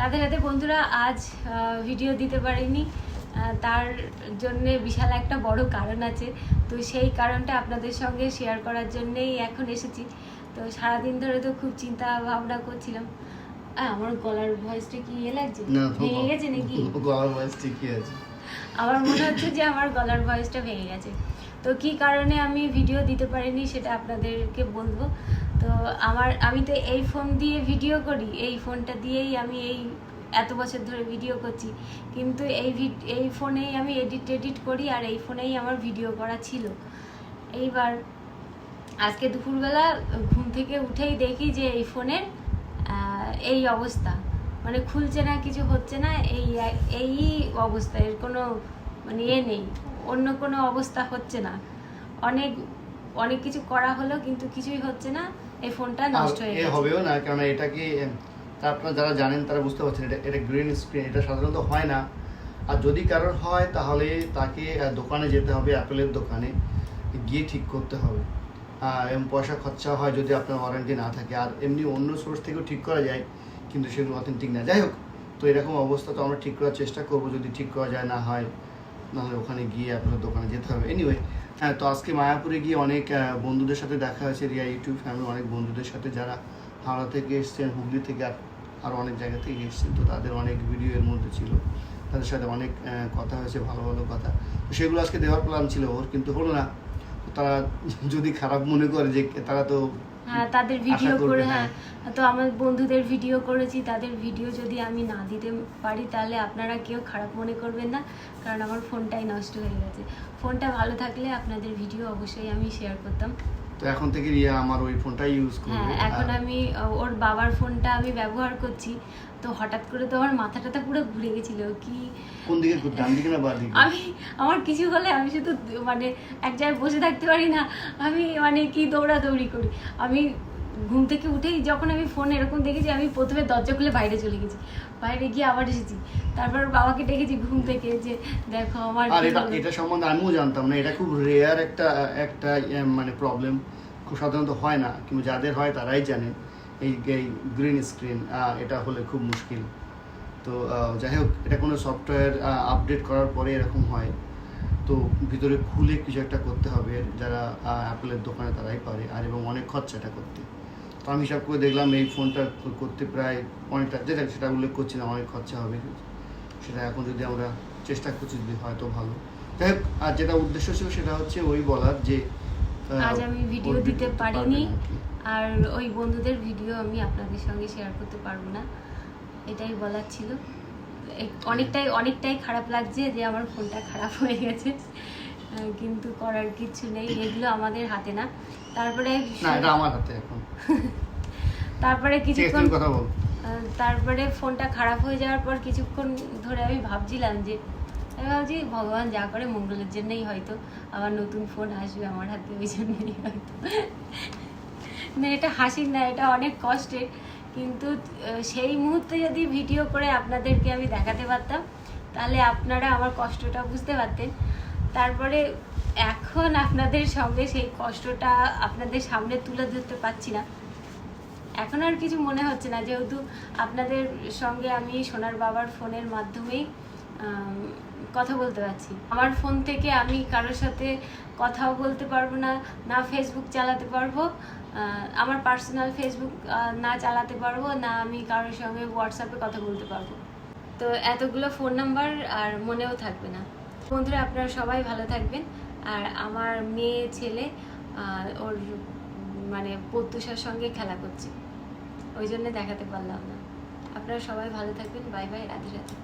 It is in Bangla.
রাধে রাধে বন্ধুরা আজ ভিডিও দিতে পারিনি। তার জন্য বিশাল একটা বড় কারণ আছে। তো সেই কারণটা আপনাদের সঙ্গে শেয়ার করার জন্যেই এখন এসেছি। তো সারাদিন ধরে তো খুব চিন্তা ভাবনা করছিলাম। আমার গলার ভয়েসটা কি ইয়ে লাগছে? ভেঙে গেছে নাকি? গলার ভয়েস ঠিকই আছে। আমার মনে হচ্ছে যে আমার গলার ভয়েসটা ভেঙে গেছে। তো কি কারণে আমি ভিডিও দিতে পারিনি সেটা আপনাদেরকে বলব। তো আমার, আমি তো এই ফোন দিয়ে ভিডিও করি, এই ফোনটা দিয়েই আমি এই এত বছর ধরে ভিডিও করছি। কিন্তু এই এই ফোনেই আমি এডিট এডিট করি আর এই ফোনেই আমার ভিডিও করা ছিল। এইবার আজকে দুপুরবেলা ঘুম থেকে উঠেই দেখি যে এই ফোনের এই অবস্থা। মানে খুলছে না, কিছু হচ্ছে না, এই এই অবস্থা। এর কোনো মানে এ নেই অন্য কোনো অবস্থা হচ্ছে না। অনেক অনেক কিছু করা হলো কিন্তু কিছুই হচ্ছে না এই ফোনটা নষ্ট হয়ে গেছে। হবেও না কারণ এটাকে এম, তা আপনারা যারা জানেন তারা বুঝতে পারছেন এটা এটা গ্রিন স্ক্রিন এটা সাধারণত হয় না। আর যদি কারোর হয় তাহলে তাকে দোকানে যেতে হবে অ্যাপেলের দোকানে গিয়ে ঠিক করতে হবে। এবং পয়সা খরচা হয় যদি আপনার ওয়ারেন্টি না থাকে। আর এমনি অন্য সোর্স থেকেও ঠিক করা যায় কিন্তু সেগুলো অথেন্টিক না। যাই হোক তো এরকম অবস্থা তো আমরা ঠিক করার চেষ্টা করব যদি ঠিক করা যায় না হয় নাহলে ওখানে গিয়ে আপনার দোকানে যেতে হবে। এনিওয়ে হ্যাঁ তো আজকে মায়াপুরে গিয়ে অনেক বন্ধুদের সাথে দেখা হয়েছে, রিয়া ইউটিউব ফ্যামিলি অনেক বন্ধুদের সাথে যারা হাওড়া থেকে এসছেন, হুগলি থেকে আর আরও অনেক জায়গা থেকে এসছেন, তো তাদের অনেক ভিডিও এর মধ্যে ছিল। তাদের সাথে অনেক কথা হয়েছে, ভালো ভালো কথা। তো সেগুলো আজকে দেওয়ার প্ল্যান ছিল ওর, কিন্তু হলো না। তারা যদি খারাপ মনে করে যে তারা তো হ্যাঁ তাদের ভিডিও করে হ্যাঁ। হ্যাঁ তো আমার বন্ধুদের ভিডিও করেছি তাদের ভিডিও যদি আমি না দিতে পারি তাহলে আপনারা কেউ খারাপ মনে করবেন না কারণ আমার ফোনটাই নষ্ট হয়ে গেছে ফোনটা ভালো থাকলে আপনাদের ভিডিও অবশ্যই আমি শেয়ার করতাম তো এখন থেকে রিয়া আমার ওই ফোনটাই ইউজ করবে। হ্যাঁ এখন আমি ওর বাবার ফোনটা আমি ব্যবহার করছি তো হঠাৎ করে তো আমার মাথাটা পুরো ঘুরে গেছিল কি? কোন দিকে? ডান দিকে না বাম দিকে? আমি আমার কিছু হলে আমি শুধু মানে এক জায়গায় বসে থাকতে পারি না আমি মানে কি দৌড়াদৌড়ি করি। আমি ঘুম থেকে উঠেই যখন আমি ফোন এরকম দেখেছি আমি প্রথমে দরজা খুলে বাইরে চলে গেছি। বাইরে গিয়ে আবার এসেছি। তারপর বাবাকে ডেকেছি ঘুম থেকে যে দেখো আমার আর এটা এটা সম্বন্ধে আমিও জানতাম না। এটা খুব রেয়ার একটা একটা ইয়ে, মানে প্রবলেম খুব সাধারণত হয় না কিন্তু যাদের হয় তারাই জানে এই এই গ্রিন স্ক্রিন এটা হলে খুব মুশকিল। তো যাই হোক এটা কোনো সফটওয়্যার আপডেট করার পরে এরকম হয়। তো ভিতরে খুলে কিছু একটা করতে হবে যারা অ্যাপেলের দোকানে তারাই পারে আর এবং অনেক খরচা এটা করতে। তো আমি হিসাব করে দেখলাম এই ফোনটা করতে প্রায় অনেকটা যেটা সেটা উল্লেখ করছি না অনেক খরচা হবে। সেটা এখন যদি আমরা চেষ্টা করছি যদি হয়তো ভালো। যাই হোক আর যেটা উদ্দেশ্য ছিল সেটা হচ্ছে ওই বলার যে আজ আমি ভিডিও দিতে পারিনি আর ওই বন্ধুদের ভিডিও আমি আপনাদের সঙ্গে শেয়ার করতে পারব না। এটাই বলার ছিল। অনেকটাই অনেকটাই খারাপ লাগছে যে আমার ফোনটা খারাপ হয়ে গেছে। কিন্তু করার কিছু নেই এগুলো আমাদের হাতে না। তারপরে না এটা আমার হাতে এখন। তারপরে কিছুক্ষণ কথা বল? তারপরে ফোনটা খারাপ হয়ে যাওয়ার পর কিছুক্ষণ ধরে আমি ভাবছিলাম যে আমি ভাবছি ভগবান যা করে মঙ্গলের জন্যই হয়তো আবার নতুন ফোন আসবে আমার হাতে ওই জন্যই হয়তো। না এটা হাসির না এটা অনেক কষ্টের। কিন্তু সেই মুহূর্তে যদি ভিডিও করে আপনাদেরকে আমি দেখাতে পারতাম তাহলে আপনারা আমার কষ্টটা বুঝতে পারতেন। তারপরে এখন আপনাদের সঙ্গে সেই কষ্টটা আপনাদের সামনে তুলে ধরতে পারছি না। এখন আর কিছু মনে হচ্ছে না, যেহেতু আপনাদের সঙ্গে আমি সোনার বাবার ফোনের মাধ্যমেই কথা বলতে পারছি। আমার ফোন থেকে আমি কারোর সাথে কথাও বলতে পারব না না ফেসবুক চালাতে পারব আমার পার্সোনাল ফেসবুক না চালাতে পারব, না আমি কারোর সঙ্গে হোয়াটসঅ্যাপে কথা বলতে পারব। তো এতগুলো ফোন নাম্বার আর মনেও থাকবে না। বন্ধুরা, আপনারা সবাই ভালো থাকবেন। আর আমার মেয়ে, ছেলে ওর মানে প্রত্যুষার সঙ্গে খেলা করছে। ওই জন্য দেখাতে পারলাম না। আপনারা সবাই ভালো থাকবেন। Bye bye, Radhe Radhe.